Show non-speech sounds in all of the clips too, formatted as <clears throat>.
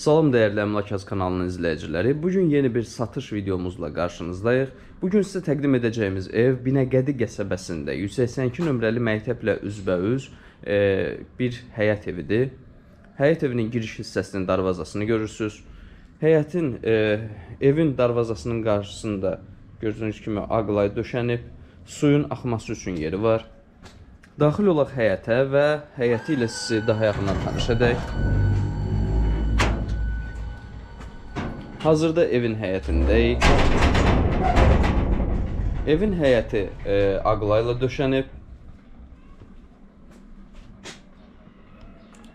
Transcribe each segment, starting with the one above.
Salam dəyərli Əmlakaz kanalının izləyiciləri. Bu gün yeni bir satış videomuzla qarşınızdayıq. Bu gün sizə təqdim edəcəyimiz ev Binəqədi qəsəbəsində 182 nömrəli məktəblə üzbəüz e, bir həyət evidir. Həyət evinin giriş hissəsinin darvazasını görürsüz. Həyətin e, evin darvazasının qarşısında gördüyünüz kimi ağlay döşənib, suyun axması üçün yeri var. Daxil olaq həyətə və həyəti ilə sizi daha yaxından tanış edək. Hazırda evin həyətindəyik. Evin həyəti e, ağlayla döşənib.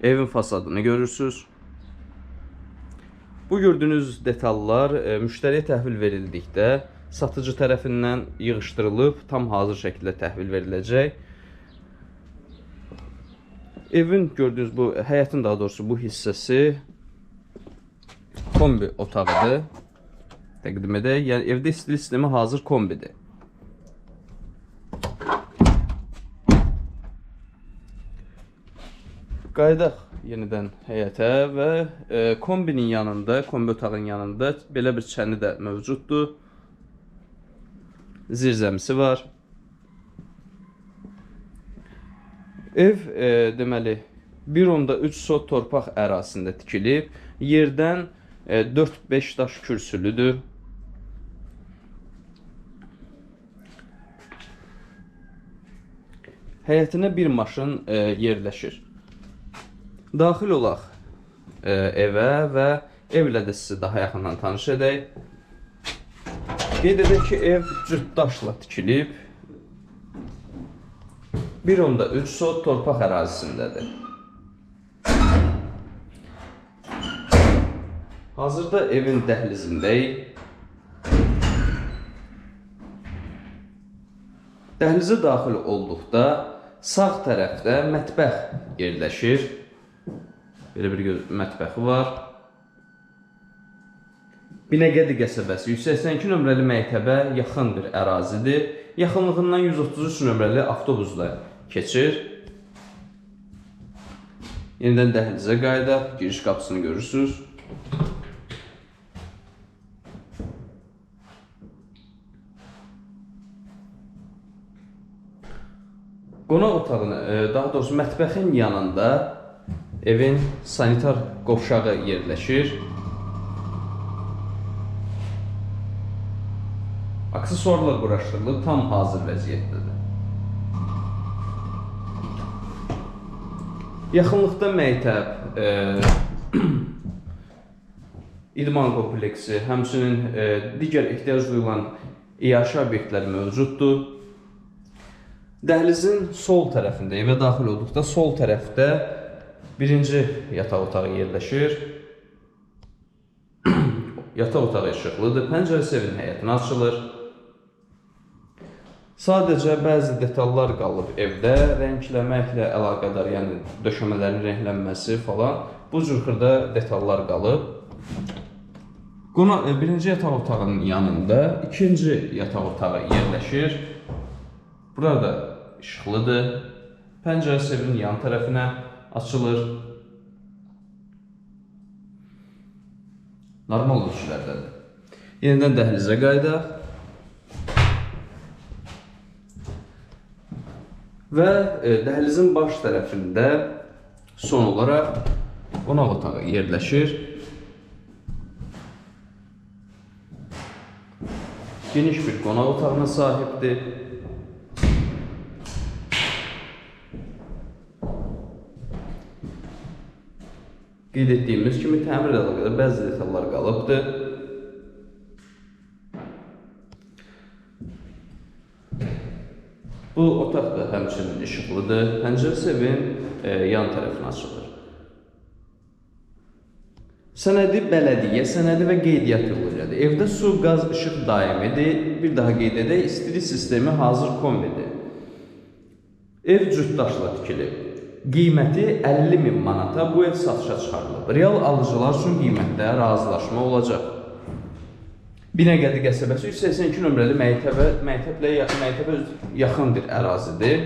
Evin fasadını görürsüz. Bu gördüyünüz detallar e, müştəriyə təhvil verildikdə satıcı tərəfindən yığışdırılıb tam hazır şəkildə təhvil veriləcək. Evin gördüyünüz bu həyətin daha doğrusu bu hissəsi kombi otağıdır. Təqdim edək. Yəni evdə istilik sistemi hazır kombidir. Qayıdaq yenidən həyətə və e, kombinin yanında, kombi otağının yanında belə bir çəni də mövcuddur. Zirzəmisi var. Ev e, deməli 1.3 sot torpaq ərazisində tikilib. Yerdən 4-5 daş kürsülüdür. Həyətinə bir maşın e, yerləşir. Daxil olaq e, evə və evlə də sizi daha yaxından tanış edək. Qeyd edək ki, ev cütdaşla tikilib. 1.3 sot torpaq ərazisindədir. Hazırda evin dəhlizindəyik. Dəhlizə daxil olduqda sağ tərəfdə mətbəx yerləşir. Belə bir mətbəxi var. Binəqədi qəsəbəsi 182 nömrəli məktəbə yaxın bir ərazidir. Yaxınlığından 133 nömrəli avtobusla keçir. Yenidən dəhlizə qayıdaq, giriş qapısını görürsüz. Qonaq otağını, e, daha doğrusu mətbəxin yanında evin sanitar qovşağı yerləşir. Aksesuarlar quraşdırılıb, tam hazır vəziyyətdədir. Yaxınlıqda məktəb, e, <clears throat> idman kompleksi, həmçinin e, digər ehtiyac duyulan iaşə obyektləri mövcuddur. Dəhlizin sol tərəfində, evə daxil olduqda sol tərəfdə birinci yataq otağı yerləşir. <clears throat> yataq otağı işıqlıdır, pəncərəsi evin həyətinə açılır. Sadəcə bəzi detallar qalıb evdə, rəngləməklə əlaqədar, yəni döşəmələrin rənglənməsi falan bu cür xırda detallar qalıb. Qonaq e, birinci yataq otağının yanında ikinci yataq otağı yerləşir. Burada işıqlıdır. Pəncərəsi evin yan tərəfinə açılır. Normal ölçülərdədir. Yenidən dəhlizə qayıdaq. Və e, dəhlizin baş tərəfində son olaraq qonaq otağı yerləşir. Geniş bir qonaq otağına sahibdir. Qeyd etdiyimiz kimi təmirlə əlaqədar bəzi detallar qalıbdır. Bu otaq da həmçinin işıqlıdır. Pəncərəsi evin e, yan tərəfinə açılır. Sənədi bələdiyyə sənədi və qeydiyyat yolu ilədir. Evdə su, qaz, işıq daimidir. Bir daha qeyd edək, istilik sistemi hazır kombidir. Ev cütdaşla tikilib. Qiyməti 50 min manata bu ev satışa çıxarılıb. Real alıcılar üçün qiymətdə razılaşma olacaq. Binəqədi qəsəbəsi 182 nömrəli məktəbə, məktəblə məktəbə yaxın bir ərazidir.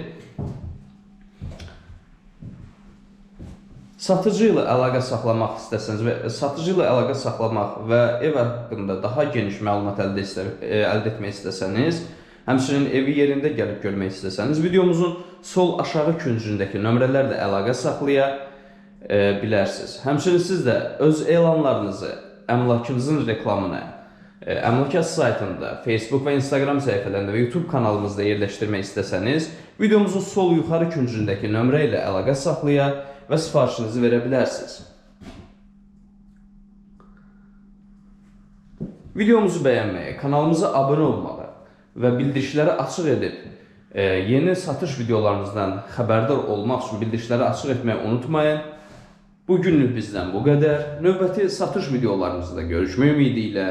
Satıcı ilə əlaqə saxlamaq istəsəniz və satıcı ilə əlaqə saxlamaq və ev haqqında daha geniş məlumat əldə, istə, e, əldə etmək istəsəniz, həmçinin evi yerində gəlib görmək istəsəniz, videomuzun sol aşağı küncündəki nömrələrlə əlaqə saxlaya e, bilərsiniz. Həmçinin siz də öz elanlarınızı, əmlakınızın reklamını e, Əmlakət saytında, Facebook və Instagram səhifələrində və YouTube kanalımızda yerləşdirmək istəsəniz, videomuzun sol yuxarı küncündəki nömrə ilə əlaqə saxlaya və sifarişinizi verə bilərsiniz. Videomuzu bəyənməyi, kanalımıza abunə olmağı və bildirişləri açıq edib e, yeni satış videolarımızdan xəbərdar olmaq üçün bildirişləri açıq etməyi unutmayın. Bu günlük bizdən bu qədər. Növbəti satış videolarımızda görüşmək ümidi ilə.